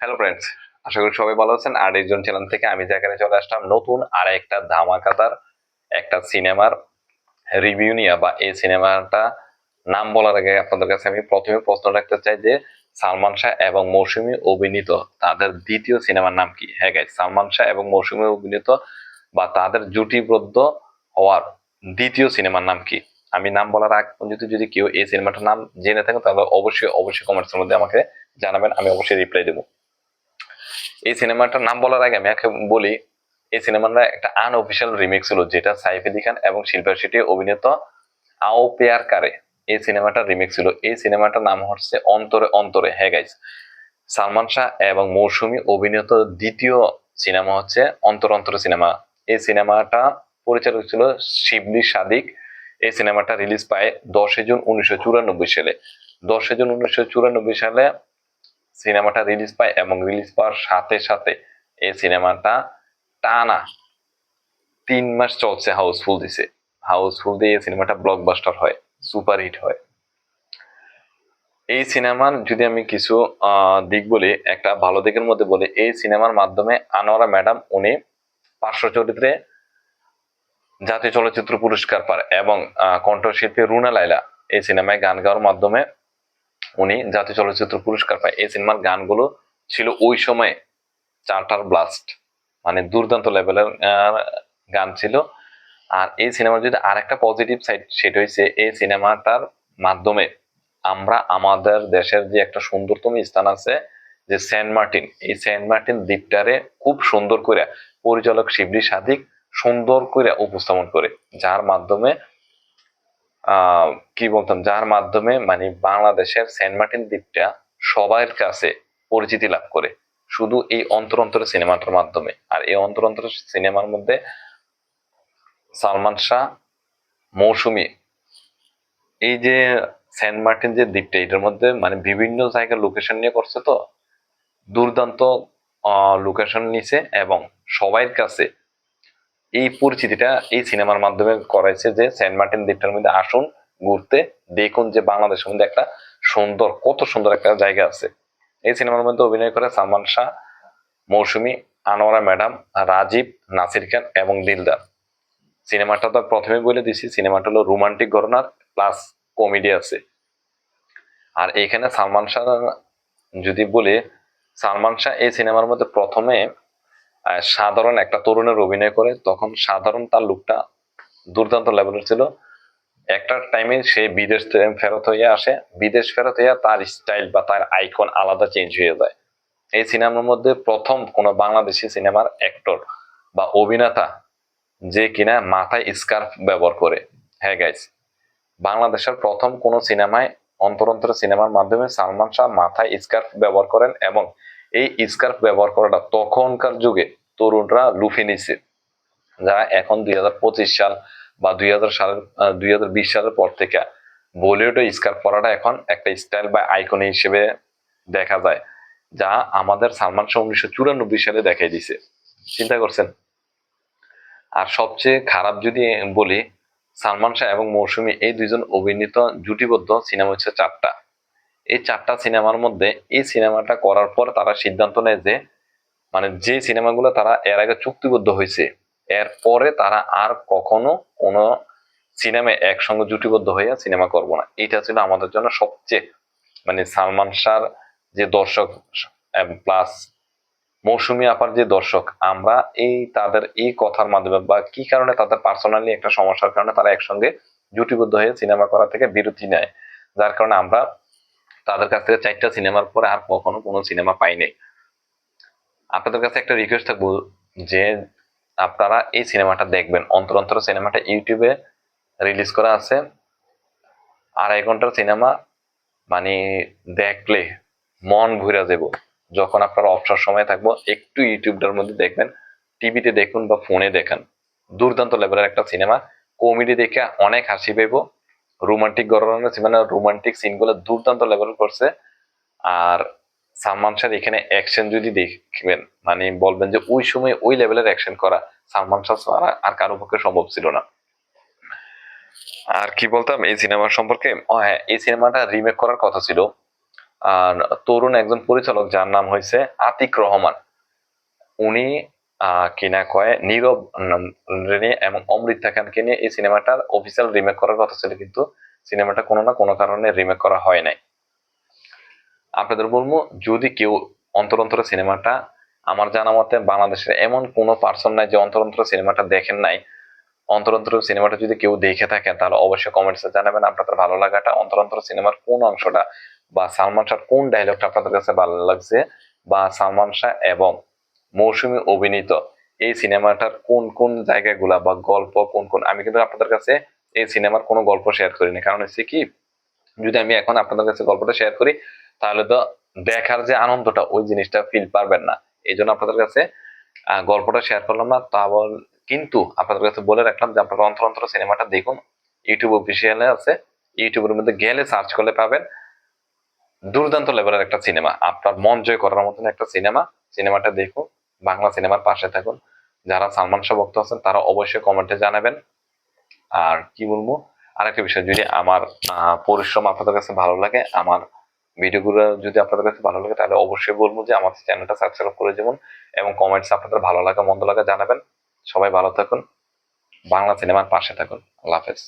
Hello friends আশা করি সবাই ভালো আছেন। আর একজন চ্যানেল থেকে আমি যেখানে চলে আসলাম নতুন আর একটা ধামাকাদার, একটা সিনেমার রিভিউ নিয়ে। বা এই সিনেমাটা নাম বলার আগে আপনাদের কাছে আমি প্রথমে প্রশ্ন রাখতে চাই যে, সালমান শাহ এবং মৌসুমী অভিনীত তাদের দ্বিতীয় সিনেমার নাম কি? হ্যাঁ গাইজ সালমান শাহ এবং মৌসুমী অভিনীত বা তাদের জুটিবদ্ধ হওয়ার দ্বিতীয় সিনেমার নাম কি? আমি নাম বলার আগ পর্যন্ত যদি কেউ এই সিনেমাটার নাম জেনে থাকেন তাহলে অবশ্যই অবশ্যই কমেন্টসের মধ্যে আমাকে জানাবেন। আমি অবশ্যই রিপ্লাই দেবো। এই সিনেমাটার নাম বলার আগে আমি একে বলি, এই সিনেমাটা একটা আনঅফিসিয়াল রিমিক্স ছিল যেটা সাইফ আলি খান এবং শিল্পা শেট্টি অভিনীত আও পেয়ার কারে। এই সিনেমাটার রিমিক্স ছিল এই সিনেমাটার নাম হচ্ছে অন্তরে অন্তরে। হ্যাঁ গাইস সালমান শাহ এবং মৌসুমী অভিনীত দ্বিতীয় সিনেমা হচ্ছে অন্তর অন্তর সিনেমা। এই সিনেমাটা পরিচালক ছিল শিবলি সাদিক। এই সিনেমাটা রিলিজ পায় দশই জুন উনিশশো চুরানব্বই সালে। দশই জুন উনিশশো চুরানব্বই সালে সিনেমাটা রিলিজ পায় এবং রিলিজ পাওয়ার সাথে সাথে এই সিনেমাটা টানা তিন মাস চলছে হাউসফুল দিছে। হাউসফুল দিয়ে সিনেমাটা ব্লকবাস্টার হয় সুপার হিট হয়। এই সিনেমার যদি আমি কিছু দিক বলি, একটা ভালো দিকের মধ্যে বলি, এই সিনেমার মাধ্যমে আনোয়ারা ম্যাডাম উনি পার্শ্ব চরিত্রে জাতীয় চলচ্চিত্র পুরস্কার পায় এবং কণ্ঠশিল্পী রুনা লাইলা এই সিনেমায় গান গাওয়ার মাধ্যমে উনি জাতীয় চলচ্চিত্র পুরস্কার পায়। এই সিনেমার গানগুলো ছিল ওই সময় চার্টার ব্লাস্ট মানে দুর্দান্ত লেভেলের গান ছিল। আর এই সিনেমার যদি আরেকটা পজিটিভ সাইড সেটা হচ্ছে এই সিনেমাটার মাধ্যমে আমরা আমাদের দেশের যে একটা সুন্দরতম স্থান আছে, যে সেন্ট মার্টিন, এই সেন্ট মার্টিন দ্বীপটারে খুব সুন্দর করে পরিচালক শিবলি সাদিক সুন্দর করে উপস্থাপন করে, যার মাধ্যমে কি বলতাম, যার মাধ্যমে মানে বাংলাদেশের সেন্ট মার্টিন দ্বীপটা সবার কাছে পরিচিতি লাভ করে। শুধু এই অন্তর অন্তরে সিনেমাটার মাধ্যমে। আর এই অন্তর অন্তরে সিনেমার মধ্যে সালমান শাহ, মৌসুমি, এই যে সেন্ট মার্টিন যে দ্বীপটা, এটার মধ্যে মানে বিভিন্ন জায়গার লোকেশন নিয়ে করছে তো, দুর্দান্ত লোকেশন নিছে এবং সবার কাছে এই পরিচিতিটা এই সিনেমার মাধ্যমে করাইছে যে সেন্ট মার্টিন দ্বীপটার মধ্যে আসুন, ঘুরতে, দেখুন যে বাংলাদেশের মধ্যে একটা সুন্দর, কত সুন্দর একটা জায়গা আছে। এই সিনেমার মধ্যে অভিনয় করে সালমান শাহ, মৌসুমী, আনোয়ারা ম্যাডাম, রাজীব, নাসির খান এবং দিলদার। সিনেমাটা তো প্রথমে বলে দিছি, সিনেমাটা হলো রোমান্টিক ঘটনার প্লাস কমেডি আছে। আর এখানে সালমান শাহ যদি বলি, সালমান শাহ এই সিনেমার মধ্যে প্রথমে সাধারণ একটা তরুণের অভিনয় করে, তখন সাধারণ তার লুকটা দুর্দান্ত লেভেলের ছিল। একটা টাইমে সে বিদেশ ফেরত হয়ে আসে, বিদেশ ফেরত হইয়া তার স্টাইল বা তার আইকন আলাদা চেঞ্জ হয়ে যায়। এই সিনেমার মধ্যে প্রথম কোনো বাংলাদেশি সিনেমার অ্যাক্টর বা অভিনেতা যে কিনা মাথায় স্কার্ফ ব্যবহার করে। হ্যাঁ গাইস বাংলাদেশের প্রথম কোনো সিনেমায় অন্তর অন্তর সিনেমার মাধ্যমে সালমান শাহ মাথায় স্কার্ফ ব্যবহার করেন এবং এই স্কার্ফ ব্যবহার করাটা তখনকার যুগে তরুণরা লুফে নিছে। যা এখন দুই হাজার পঁচিশ সাল বা দুই হাজার সালের দুই হাজার বিশ সালের পর থেকে বলিউডে স্কার্ফ পরাটা এখন একটা স্টাইল বা আইকন হিসেবে দেখা যায়, যা আমাদের সালমান শাহ উনিশশো চুরানব্বই সালে দেখাই দিছে। চিন্তা করছেন? আর সবচেয়ে খারাপ যদি বলি, সালমান শাহ এবং মৌসুমী এই দুইজন অভিনীত জুটিবদ্ধ সিনেমা হচ্ছে চারটা। এই চারটা সিনেমার মধ্যে এই সিনেমাটা করার পর তারা সিদ্ধান্ত নেয় যে মানে যে সিনেমাগুলো তারা এর আগে চুক্তিবদ্ধ হয়েছে, এর পরে তারা আর কখনো কোনো সিনেমায় একসঙ্গে জুটিবদ্ধ হয়ে সিনেমা করব না। এটা ছিল আমাদের জন্য সবচেয়ে মানে সালমান শাহর যে দর্শক প্লাস মৌসুমি আপার যে দর্শক, আমরা এই তাদের এই কথার মাধ্যমে বা কি কারণে তাদের পার্সোনালি একটা সমস্যার কারণে তারা একসঙ্গে জুটিবদ্ধ হয়ে সিনেমা করা থেকে বিরতি নেয়। যার কারণে আমরা তাদের কাছ থেকে চারটা সিনেমার পরে আর কখনো কোনো সিনেমা পাইনি। আপনাদের কাছে একটা রিকোয়েস্ট থাকব যে আপনারা এই সিনেমাটা দেখবেন। অন্তর অন্তর সিনেমাটা ইউটিউবে রিলিজ করা আছে। আড়াই ঘণ্টার সিনেমা মানে দেখলে মন ভরে যাব যখন আপনারা অবসর সময় থাকব, একটু ইউটিউবটার মধ্যে দেখবেন, টিভিতে দেখুন বা ফোনে দেখেন। দুর্দান্ত লেভেলের একটা সিনেমা কমেডি দেখে অনেক হাসি পাইব। রোমান্টিক গরমের মানে রোমান্টিক সিনগুলো দুর্দান্ত লেভেল করছে। আর সালমান শাহ এখানে অ্যাকশন যদি দেখবেন মানে বলবেন যে ওই সময় ওই লেভেলের অ্যাকশন করা সালমান শাহ ছাড়া আর কারও পক্ষে সম্ভব ছিল না। আর কি বলতাম, এই সিনেমার সম্পর্কে? হ্যাঁ এই সিনেমাটা রিমেক করার কথা ছিল। আর তরুণ একজন পরিচালক যার নাম হয়েছে আতিক রহমান। উনি কিনা কয়, নীরব এবং অমৃতা খানকে নিয়ে এই সিনেমাটার অফিসিয়াল রিমেক করার কথা ছিল, কিন্তু সিনেমাটা কোনো না কোনো কারণে রিমেক করা হয় নাই। আপনাদের বলব, যদি কেউ অন্তর অন্তর সিনেমাটা আমার জানা মতে বাংলাদেশের এমন কোনো পার্সন নাই যে অন্তর অন্তর সিনেমাটা দেখেন নাই। অন্তর অন্তর সিনেমাটা যদি কেউ দেখে থাকেন তাহলে অবশ্যই কমেন্টসে জানাবেন। আপনাদের ভালো লাগাটা, অন্তর অন্তর সিনেমার কোন অংশটা বা সালমান শাহর কোন ডায়লগটা আপনাদের কাছে ভালো লাগছে বা সালমান শাহ এবং মৌসুমী অভিনীত এই সিনেমাটার কোন কোন জায়গাগুলা বা গল্প কোন কোন, আমি কিন্তু আপনাদের কাছে এই সিনেমার কোনো গল্প শেয়ার করিনি। কারণ হচ্ছে কি, যদি আমি এখন আপনাদের কাছে গল্পটা শেয়ার করি, তাহলে তো দেখার যে আনন্দটা, ওই জিনিসটা ফিল পারবেন না। এই জন্য আপনাদের কাছে গল্পটা শেয়ার করলাম না। তা কিন্তু আপনাদের কাছে বলে রাখলাম যে আপনারা অন্তর অন্তর সিনেমাটা দেখুন। ইউটিউব অফিসিয়ালে আছে। ইউটিউবের মধ্যে গেলে সার্চ করলে পাবেন। দুর্দান্ত লেভেলের একটা সিনেমা। আপনার মন জয় করার মতন একটা সিনেমা। সিনেমাটা দেখুন। বাংলা সিনেমার পাশে থাকুন। যারা সালমান শাহ ভক্ত আছেন, তারা অবশ্যই কমেন্টে জানাবেন। আর কি বলব? আরেকটা বিষয়, যদি আমার পরিশ্রম আপনাদের কাছে ভালো লাগে, আমার ভিডিওগুলো যদি আপনাদের কাছে ভালো লাগে, তাহলে অবশ্যই বলব যে আমার চ্যানেলটা সাবস্ক্রাইব করে দেবেন এবং কমেন্টস আপনাদের ভালো লাগা, মন্দ লাগা জানাবেন। সবাই ভালো থাকুন। বাংলা সিনেমার পাশে থাকুন। আল্লাহ হাফেজ।